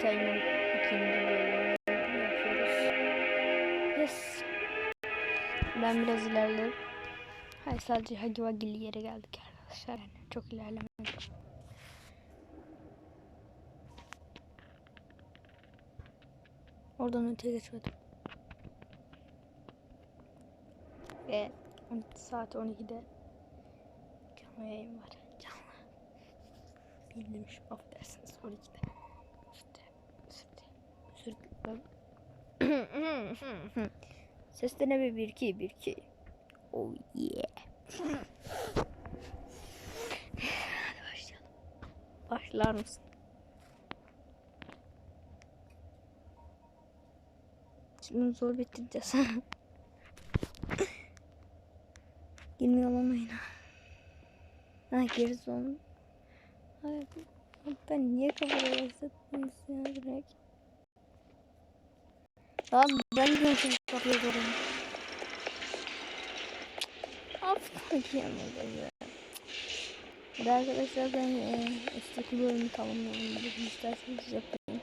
Time'ın ikinci bölümünü yapıyoruz. Yes. Ben biraz ilerledim. Hayır sadece Hagi Vagi'li yere geldik arkadaşlar. Yani çok ilerlemedik. Oradan öteye geçmedim. Ve saat 12'de canlı yayın var. Canlı. Bildirmiş affedersiniz 12'de. Dilerim. Sesleneme 1 2 1 2. Oh yeah. Hadi başlayalım. Başlar mısın? Şimdi zor bitireceğiz. Yine alamayın. Ha geri son. Ben niye kafaya başlattınız ya direkt? Abi ben kafaya görüyorum. Af yapamadım ya. Hadi arkadaşlar ben e, üstteki bölümü tamamladım. İsterseniz yapayım.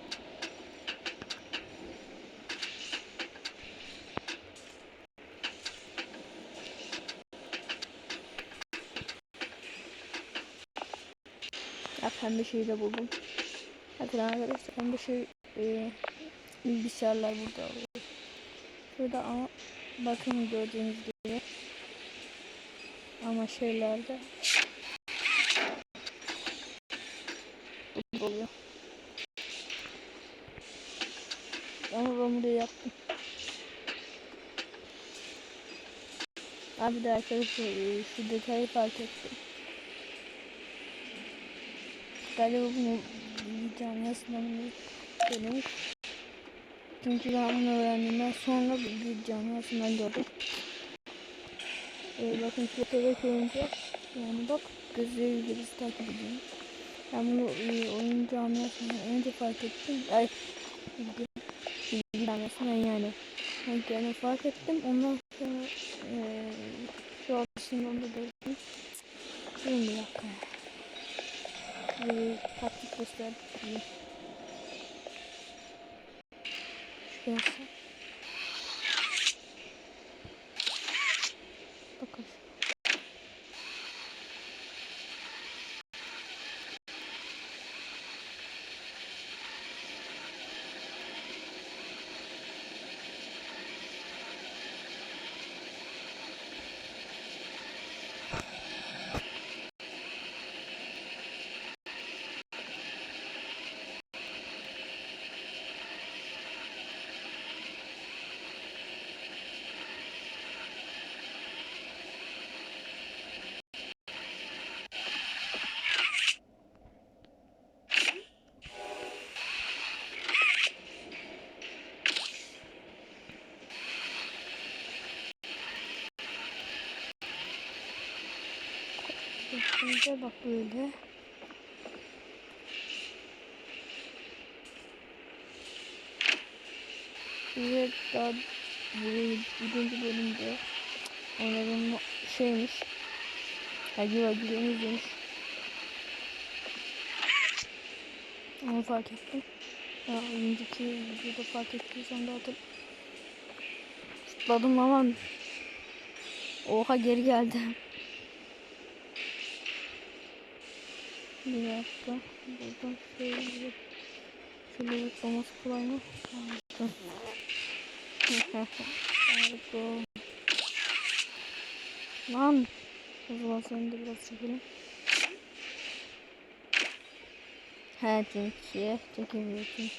Ya pembe şeyi de buldum. Bakın arkadaşlar pembe şey e, bilgisayarlar burada. Burada ama bakın gördüğünüz gibi ama şeylerde oluyor. Ama ben buraya yaptım. Abi de arkadaşlar e, şu detayı fark ettim. Galiba bunu bir camiasından söylemiş. Çünkü ben bunu öğrendiğimden sonra bir camiasından gördüm. Ee, bakın şu tebek oyuncu. Yani bak gözleri birisi takip ediyor. Ben bunu e, oyun camiasından önce fark ettim. Ay bilgi, camiasından yani. Yani, fark ettim. Ondan sonra e, şu şimdi onu da gördüm. Durun bir dakika bir taktik göstereyim. gracias. Şimdi bak böyle. Ve daha birinci bölümde oynadığım şeymiş. Hagi Vagi'den izlemiş. Onu fark ettim. Ya önceki videoda fark ettiysen de hatır. Zıpladım ama Oha geri geldi. Bir dakika. Buradan şöyle şöyle zıplaması kolay mı? Harika. Lan. O zaman seni de biraz çekelim. He çünkü çekemiyorsun.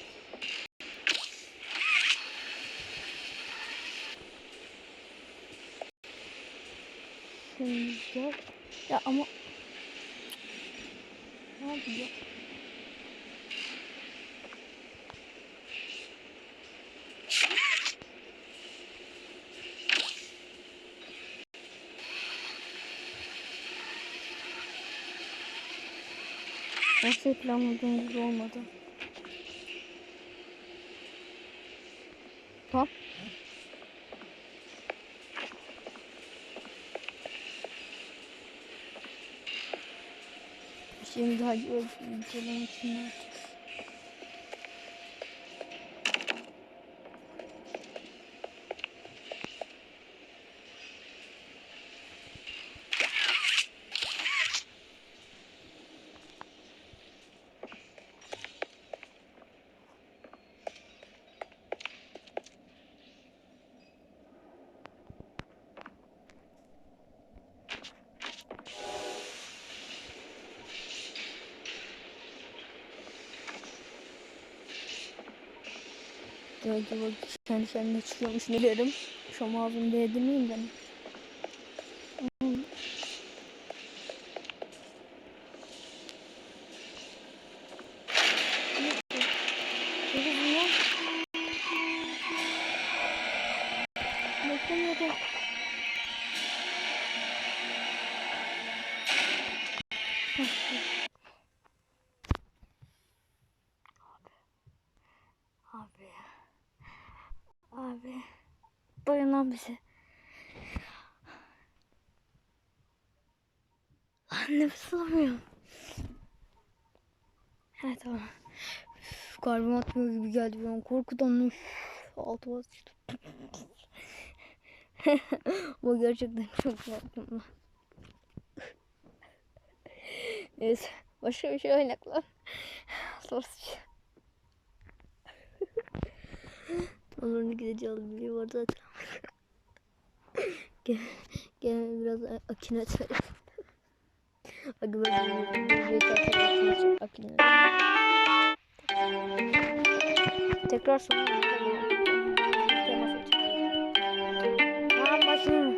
Şimdi. Ya ama ne yapıyor? Nasıl planladığım gibi olmadı. Hop. Şimdi hadi öldürün. için ne yapacağız? Demek ki bak kendi kendine çıkıyormuş bilirim. Şu an ağzımı değdirmeyeyim de. Hmm. Ne kızım ya? Abi. Dayanan bize. Lan nefes alamıyorum. He tamam. Üf, Kalbim atmıyor gibi geldi bir an. Korkudan üf, altıma sıçtım. Bu gerçekten çok korktum lan. Neyse. Başka bir şey oynak lan. Onların gideceğini biliyor var zaten. gel, gel biraz ben bir akinet. akinet. Tekrar sonra Temas edeceğim.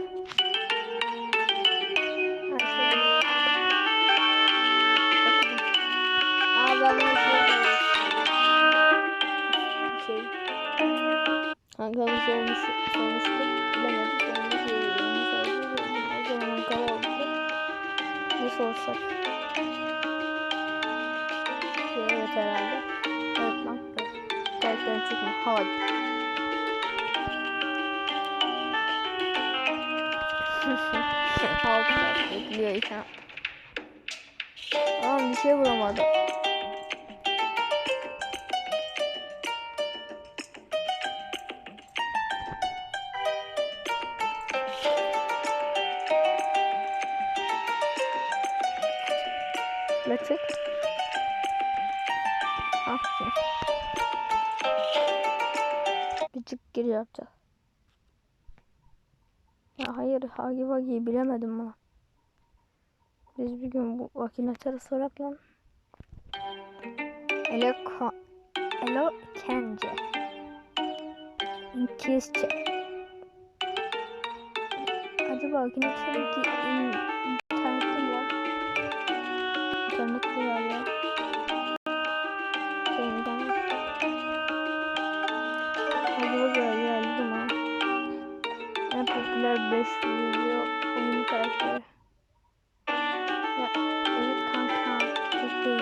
Evet herhalde. Evet lan. Evet. Karakterin çıkma. Hadi. Altı saat bekliyor ya. Aa bir şey bulamadım. Ne çık? Küçük gir. Ya hayır Hagi Vagi'yi bilemedim bunu. Biz bir gün bu makinatörü sorak lan. Elo, Ka- Elo Kence. İngilizce. Acaba makinatörü ki internette mi var? İnternette var ya. Popüler 5 video oyun karakteri. Ya evet kanka çok değil.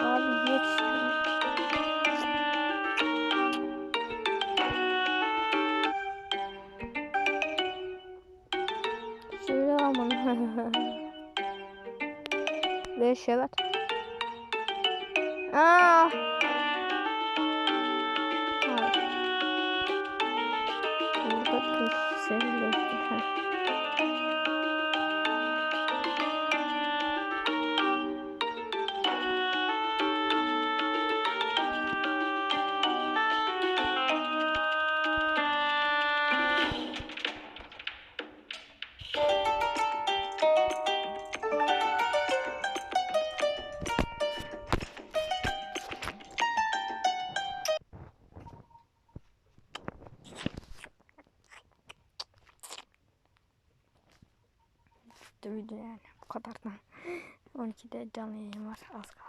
Abi geç. Şöyle almalı. Beş evet. Aa! Burada kesinlikle. Ha. Duydu yani bu kadardan. 12'de canlı yayın var az kaldı.